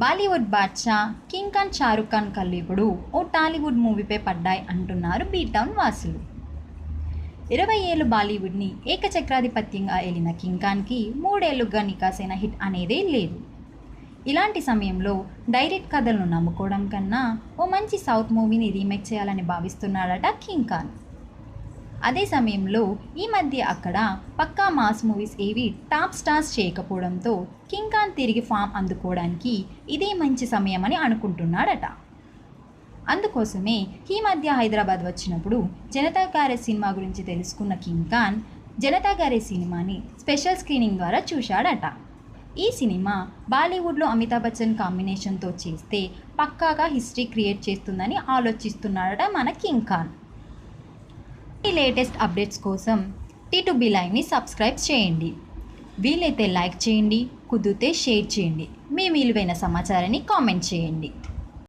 బాలీవుడ్ బాద్షా కింగ్ ఖాన్ షారుఖ్ ఖాన్ కళ్ళు ఇప్పుడు ఓ టాలీవుడ్ మూవీపై పడ్డాయి అంటున్నారు బీటౌన్ వాసులు. ఇరవై ఏళ్ళు బాలీవుడ్ని ఏకచక్రాధిపత్యంగా ఏలిన కింగ్ ఖాన్కి మూడేళ్ళుగా నికాసైన హిట్ అనేదే లేదు. ఇలాంటి సమయంలో డైరెక్ట్ కథలను నమ్ముకోవడం కన్నా ఓ మంచి సౌత్ మూవీని రీమేక్ చేయాలని భావిస్తున్నాడట కింగ్ ఖాన్. అదే సమయంలో ఈ మధ్య అక్కడ పక్కా మాస్ మూవీస్ ఏవి టాప్ స్టార్స్ చేయకపోవడంతో కింగ్ ఖాన్ తిరిగి ఫామ్ అందుకోవడానికి ఇదే మంచి సమయం అని అనుకుంటున్నాడట. అందుకోసమే ఈ మధ్య హైదరాబాద్ వచ్చినప్పుడు జనతా గారే సినిమా గురించి తెలుసుకున్న కింగ్ ఖాన్ జనతా గారే సినిమాని స్పెషల్ స్క్రీనింగ్ ద్వారా చూశాడట. ఈ సినిమా బాలీవుడ్లో అమితాబ్ బచ్చన్ కాంబినేషన్తో చేస్తే పక్కాగా హిస్టరీ క్రియేట్ చేస్తుందని ఆలోచిస్తున్నాడట మన కింగ్ ఖాన్. లేటెస్ట్ అప్డేట్స్ కోసం టీ టు బి లైవ్ని సబ్స్క్రైబ్ చేయండి. వీలైతే లైక్ చేయండి కుదిరితే షేర్ చేయండి. మీ విలువైన సమాచారాన్ని కామెంట్ చేయండి.